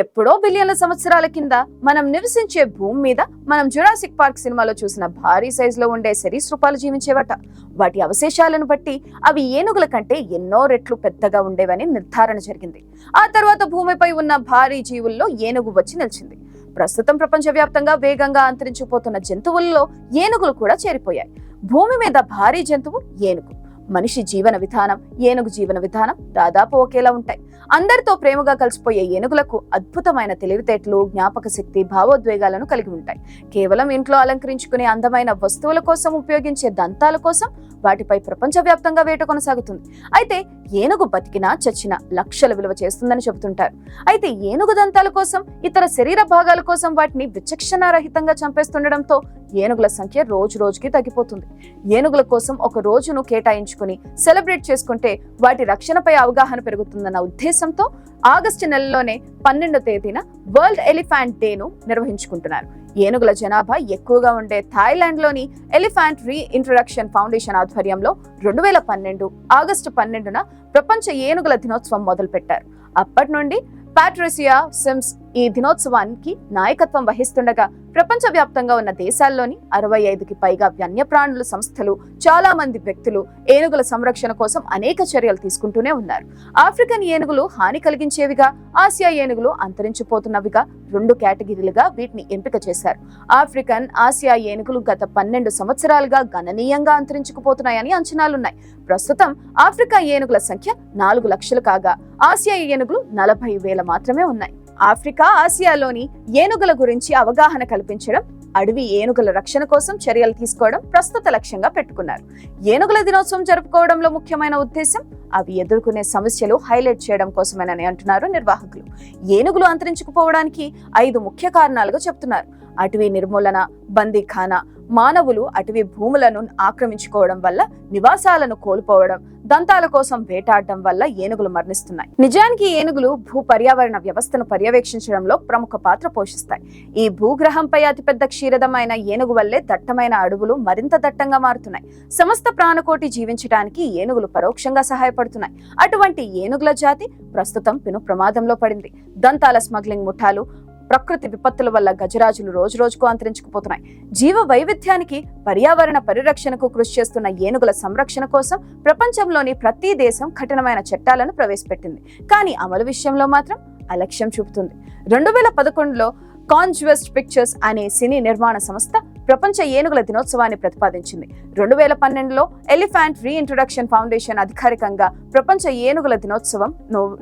ఎప్పుడో బిలియన్ల సంవత్సరాల కింద మనం నివసించే భూమి మీద మనం జురాసిక్ పార్క్ సినిమాలో చూసిన భారీ సైజులో ఉండే సరీసృపాలు జీవించేవట. వాటి అవశేషాలను బట్టి అవి ఏనుగుల కంటే ఎన్నో రెట్లు పెద్దగా ఉండేవని నిర్ధారణ జరిగింది. ఆ తర్వాత భూమిపై ఉన్న భారీ జీవుల్లో ఏనుగు వచ్చి నిలిచింది. ప్రస్తుతం ప్రపంచవ్యాప్తంగా వేగంగా అంతరించిపోతున్న జంతువుల్లో ఏనుగులు కూడా చేరిపోయాయి. భూమి మీద భారీ జంతువు ఏనుగు. మనిషి జీవన విధానం ఏనుగు జీవన విధానం దాదాపు ఒకేలా ఉంటాయి. అందరితో ప్రేమగా కలిసిపోయే ఏనుగులకు అద్భుతమైన తెలివితేటలు జ్ఞాపక శక్తి భావోద్వేగాలను కలిగి ఉంటాయి. కేవలం ఇంట్లో అలంకరించుకునే అందమైన వస్తువుల కోసం ఉపయోగించే దంతాల కోసం వాటిపై ప్రపంచవ్యాప్తంగా వేట కొనసాగుతుంది. అయితే ఏనుగు బతికినా చచ్చినా లక్షల విలువ చేస్తుందని చెబుతుంటారు. అయితే ఏనుగు దంతాల కోసం ఇతర శరీర భాగాల కోసం వాటిని విచక్షణారహితంగా చంపేస్తుండడంతో ఏనుగుల సంఖ్య రోజు రోజుకి తగ్గిపోతుంది. ఏనుగుల కోసం ఒక రోజును కేటాయించుకుని సెలబ్రేట్ చేసుకుంటే వాటి రక్షణపై అవగాహన పెరుగుతుందన్న ఉద్దేశంతో ఆగస్టు నెలలోనే పన్నెండో తేదీన వరల్డ్ ఎలిఫాంట్ డేను నిర్వహించుకుంటున్నారు. ఏనుగుల జనాభా ఎక్కువగా ఉండే థాయిలాండ్లోని ఎలిఫాంట్ రీ ఇంట్రడక్షన్ ఫౌండేషన్ ఆధ్వర్యంలో రెండు వేల పన్నెండు ఆగస్టు పన్నెండున ప్రపంచ ఏనుగుల దినోత్సవం మొదలుపెట్టారు. అప్పటి నుండి పాట్రిసియా సిమ్స్ ఈ దినోత్సవానికి నాయకత్వం వహిస్తుండగా ప్రపంచవ్యాప్తంగా ఉన్న దేశాల్లోని అరవై ఐదుకి పైగా వన్యప్రాణుల సంస్థలు చాలా మంది వ్యక్తులు ఏనుగుల సంరక్షణ కోసం అనేక చర్యలు తీసుకుంటూనే ఉన్నారు. ఆఫ్రికన్ ఏనుగులు హాని కలిగించేవిగా ఆసియా ఏనుగులు అంతరించిపోతున్నవిగా రెండు కేటగిరీలుగా వీటిని ఎంపిక చేశారు. ఆఫ్రికన్ ఆసియా ఏనుగులు గత పన్నెండు సంవత్సరాలుగా గణనీయంగా అంతరించుకుపోతున్నాయని అంచనాలున్నాయి. ప్రస్తుతం ఆఫ్రికా ఏనుగుల సంఖ్య నాలుగు లక్షలు కాగా ఆసియా ఏనుగులు నలభై వేల మాత్రమే ఉన్నాయి. ఆఫ్రికా ఆసియాలోని ఏనుగుల గురించి అవగాహన కల్పించడం అడవి ఏనుగుల రక్షణ కోసం చర్యలు తీసుకోవడం ప్రస్తుత లక్ష్యంగా పెట్టుకున్నారు. ఏనుగుల దినోత్సవం జరుపుకోవడంలో ముఖ్యమైన ఉద్దేశం అవి ఎదుర్కొనే సమస్యలు హైలైట్ చేయడం కోసమేనని అంటున్నారు నిర్వాహకులు. ఏనుగులు అంతరించుకుపోవడానికి ఐదు ముఖ్య కారణాలుగా చెప్తున్నారు. అటవీ నిర్మూలన బందీఖానా మానవులు అటవీ భూములను ఆక్రమించుకోవడం వల్ల నివాసాలను కోల్పోవడం దంతాల కోసం వేటాడడం వల్ల ఏనుగులు మరణిస్తున్నాయి. నిజానికి ఏనుగులు భూ పర్యావరణ వ్యవస్థను పర్యవేక్షించడంలో ప్రముఖ పాత్ర పోషిస్తాయి. ఈ భూగ్రహంపై అతిపెద్ద క్షీరదమైన ఏనుగు వల్లే దట్టమైన అడవులు మరింత దట్టంగా మారుతున్నాయి. సమస్త ప్రాణకోటి జీవించడానికి ఏనుగులు పరోక్షంగా సహాయపడుతున్నాయి. అటువంటి ఏనుగుల జాతి ప్రస్తుతం పెను ప్రమాదంలో పడింది. దంతాల స్మగ్లింగ్ ముఠాలు ప్రకృతి విపత్తుల వల్ల గజరాజులు రోజు రోజుకు అంతరించుకుపోతున్నాయి. జీవ వైవిధ్యానికి పర్యావరణ పరిరక్షణకు కృషి చేస్తున్న ఏనుగుల సంరక్షణ కోసం ప్రపంచంలోని ప్రతి దేశం కఠినమైన చట్టాలను ప్రవేశపెట్టింది. కానీ అమలు విషయంలో మాత్రం అలక్ష్యం చూపుతుంది. రెండు వేల పదకొండులో కాన్జ్వెస్ట్ పిక్చర్స్ అనే సినీ నిర్మాణ సంస్థ ప్రపంచ ఏనుగుల దినోత్సవాన్ని ప్రతిపాదించింది. రెండు వేల పన్నెండులో ఎలిఫాంట్ రీఇంట్రొడక్షన్ ఫౌండేషన్ అధికారికంగా ప్రపంచ ఏనుగుల దినోత్సవం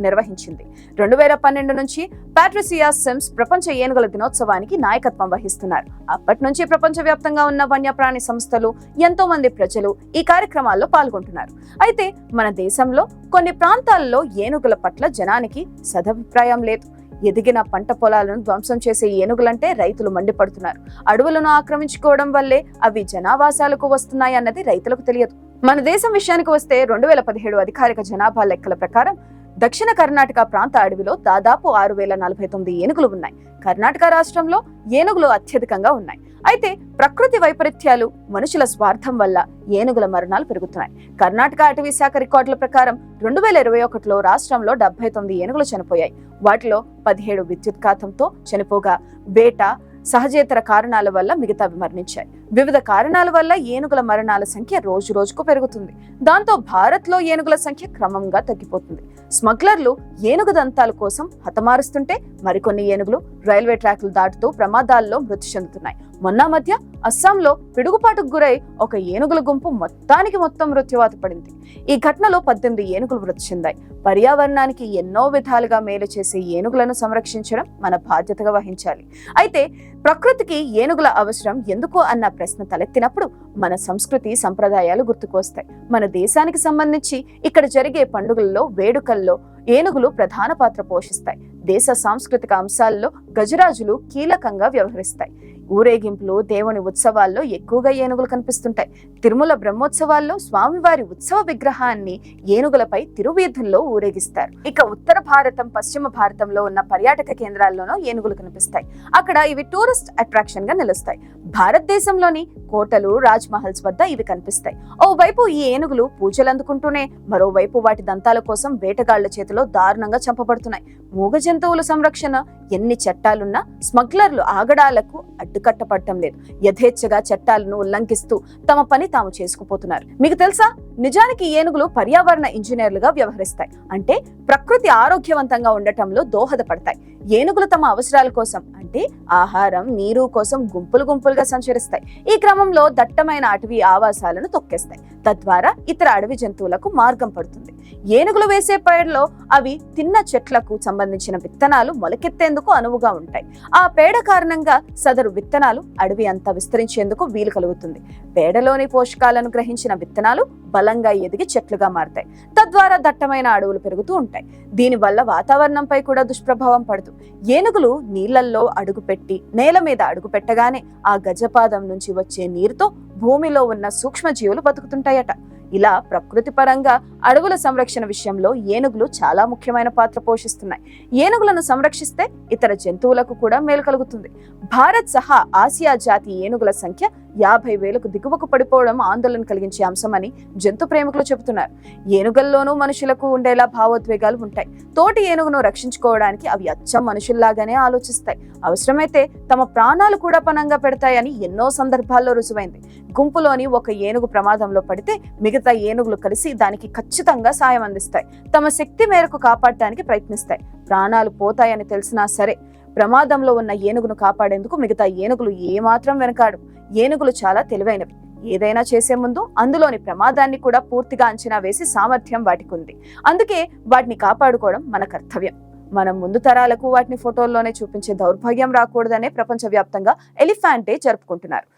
నిర్వహించింది. రెండు వేల పన్నెండు నుంచి పాట్రిసియా సిమ్స్ ప్రపంచ ఏనుగుల దినోత్సవానికి నాయకత్వం వహిస్తున్నారు. అప్పటి నుంచి ప్రపంచవ్యాప్తంగా ఉన్న వన్యప్రాణి సంస్థలు ఎంతో మంది ప్రజలు ఈ కార్యక్రమాల్లో పాల్గొంటున్నారు. అయితే మన దేశంలో కొన్ని ప్రాంతాల్లో ఏనుగుల పట్ల జనానికి సదభిప్రాయం లేదు. ఎదిగిన పంట పొలాలను ధ్వంసం చేసే ఏనుగులంటే రైతులు మండిపడుతున్నారు. అడవులను ఆక్రమించుకోవడం వల్లే అవి జనావాసాలకు వస్తున్నాయి అన్నది రైతులకు తెలియదు. మన దేశం విషయానికి వస్తే రెండు వేల పదిహేడు అధికారిక జనాభా లెక్కల ప్రకారం దక్షిణ కర్ణాటక ప్రాంత అడవిలో దాదాపు ఆరు వేల నలభై తొమ్మిది ఏనుగులు ఉన్నాయి. కర్ణాటక రాష్ట్రంలో ఏనుగులు అత్యధికంగా ఉన్నాయి. అయితే ప్రకృతి వైపరీత్యాలు మనుషుల స్వార్థం వల్ల ఏనుగుల మరణాలు పెరుగుతున్నాయి. కర్ణాటక అటవీ శాఖ రికార్డుల ప్రకారం రెండు వేల ఇరవై ఒకటిలో రాష్ట్రంలో డెబ్బై తొమ్మిది ఏనుగులు చనిపోయాయి. వాటిలో పదిహేడు విద్యుత్ ఘాతంతో చనిపోగా వేట సహజేతర కారణాల వల్ల మిగతావి మరణించాయి. వివిధ కారణాల వల్ల ఏనుగుల మరణాల సంఖ్య రోజు రోజుకు పెరుగుతుంది. దాంతో భారత్లో ఏనుగుల సంఖ్య క్రమంగా తగ్గిపోతుంది. స్మగ్లర్లు ఏనుగు దంతాల కోసం హతమారుస్తుంటే మరికొన్ని ఏనుగులు రైల్వే ట్రాక్లు దాటుతూ ప్రమాదాల్లో మృతి చెందుతున్నాయి. మొన్న మధ్య అస్సాంలో పిడుగుపాటుకు గురై ఒక ఏనుగుల గుంపు మొత్తానికి మొత్తం మృత్యువాత పడింది. ఈ ఘటనలో పద్దెనిమిది ఏనుగులు మృతి చెందాయి. పర్యావరణానికి ఎన్నో విధాలుగా మేలు చేసే ఏనుగులను సంరక్షించడం మన బాధ్యతగా వహించాలి. అయితే ప్రకృతికి ఏనుగుల అవసరం ఎందుకు అన్న ప్రశ్న తలెత్తినప్పుడు మన సంస్కృతి సంప్రదాయాలు గుర్తుకు వస్తాయి మన దేశానికి సంబంధించి ఇక్కడ జరిగే పండుగల్లో వేడుకల్లో ఏనుగులు ప్రధాన పాత్ర పోషిస్తాయి. దేశ సాంస్కృతిక అంశాల్లో గజరాజులు కీలకంగా వ్యవహరిస్తాయి. ఊరేగింపులు దేవుని ఉత్సవాల్లో ఎక్కువగా ఏనుగులు కనిపిస్తుంటాయి. తిరుమల బ్రహ్మోత్సవాల్లో స్వామివారి ఉత్సవ విగ్రహాన్ని ఏనుగులపై తిరువీధుల్లో ఊరేగిస్తారు. ఇక ఉత్తర భారతం పశ్చిమ భారతంలో ఉన్న పర్యాటక కేంద్రాల్లోనూ ఏనుగులు కనిపిస్తాయి. అక్కడ ఇవి టూరిస్ట్ అట్రాక్షన్గా నిలుస్తాయి. భారతదేశంలోని కోటలు రాజ్ మహల్స్ వద్ద ఇవి కనిపిస్తాయి. ఓవైపు ఈ ఏనుగులు పూజలు అందుకుంటూనే మరోవైపు వాటి దంతాల కోసం వేటగాళ్ళ చేతిలో దారుణంగా చంపబడుతున్నాయి. మూగ జంతువుల సంరక్షణ ఎన్ని చట్టాలున్నా స్మగ్లర్లు ఆగడాలకు అడ్డుకట్టపడటం లేదు. యథేచ్ఛగా చట్టాలను ఉల్లంఘిస్తూ తమ పని తాము చేసుకుపోతున్నారు. మీకు తెలుసా? నిజానికి ఏనుగులు పర్యావరణ ఇంజనీర్లుగా వ్యవహరిస్తాయి. అంటే ప్రకృతి ఆరోగ్యవంతంగా ఉండటంలో దోహదపడతాయి. ఏనుగులు తమ అవసరాల కోసం అంటే ఆహారం నీరు కోసం గుంపులు గుంపులుగా సంచరిస్తాయి. ఈ క్రమంలో దట్టమైన అటవీ ఆవాసాలను తొక్కేస్తాయి. తద్వారా ఇతర అడవి జంతువులకు మార్గం పడుతుంది. ఏనుగులు వేసే పేడలో అవి తిన్న చెట్లకు సంబంధించిన విత్తనాలు మొలకెత్తేందుకు అనువుగా ఉంటాయి. ఆ పేడ కారణంగా సదరు విత్తనాలు అడవి అంతా విస్తరించేందుకు వీలు కలుగుతుంది. పేడలోని పోషకాలను గ్రహించిన విత్తనాలు బలంగా ఎదిగి చెట్లుగా మారతాయి. తద్వారా దట్టమైన అడవులు పెరుగుతూ ఉంటాయి. దీనివల్ల వాతావరణంపై కూడా దుష్ప్రభావం పడదు. ఏనుగులు నీళ్ళల్లో అడుగుపెట్టి నేల మీద అడుగు పెట్టగానే ఆ గజపాదం నుంచి వచ్చే నీరుతో భూమిలో ఉన్న సూక్ష్మజీవులు బతుకుతుంటాయట. ఇలా ప్రకృతి పరంగా అడవుల సంరక్షణ విషయంలో ఏనుగులు చాలా ముఖ్యమైన పాత్ర పోషిస్తున్నాయి. ఏనుగులను సంరక్షిస్తే ఇతర జంతువులకు కూడా మేలు కలుగుతుంది. భారత్ సహా ఆసియా జాతి ఏనుగుల సంఖ్య యాభై వేలకు దిగువకు పడిపోవడం ఆందోళన కలిగించే అంశమని జంతు ప్రేమికులు చెబుతున్నారు. ఏనుగల్లోనూ మనుషులకు ఉండేలా భావోద్వేగాలు ఉంటాయి. తోటి ఏనుగును రక్షించుకోవడానికి అవి అచ్చం మనుషుల్లాగానే ఆలోచిస్తాయి. అవసరమైతే తమ ప్రాణాలు కూడా పనంగా పెడతాయని ఎన్నో సందర్భాల్లో రుజువైంది. గుంపులోని ఒక ఏనుగు ప్రమాదంలో పడితే మిగతా ఏనుగులు కలిసి దానికి ఖచ్చితంగా సాయం అందిస్తాయి. తమ శక్తి మేరకు కాపాడటానికి ప్రయత్నిస్తాయి. ప్రాణాలు పోతాయని తెలిసినా సరే ప్రమాదంలో ఉన్న ఏనుగును కాపాడేందుకు మిగతా ఏనుగులు ఏమాత్రం వెనకాడు. ఏనుగులు చాలా తెలివైనవి. ఏదైనా చేసే ముందు అందులోని ప్రమాదాన్ని కూడా పూర్తిగా అంచనా వేసి సామర్థ్యం వాటికి ఉంది అందుకే వాటిని కాపాడుకోవడం మన కర్తవ్యం. మనం ముందు తరాలకు వాటిని ఫోటోల్లోనే చూపించే దౌర్భాగ్యం రాకూడదనే ప్రపంచవ్యాప్తంగా ఎలిఫాంట్ డే జరుపుకుంటున్నారు.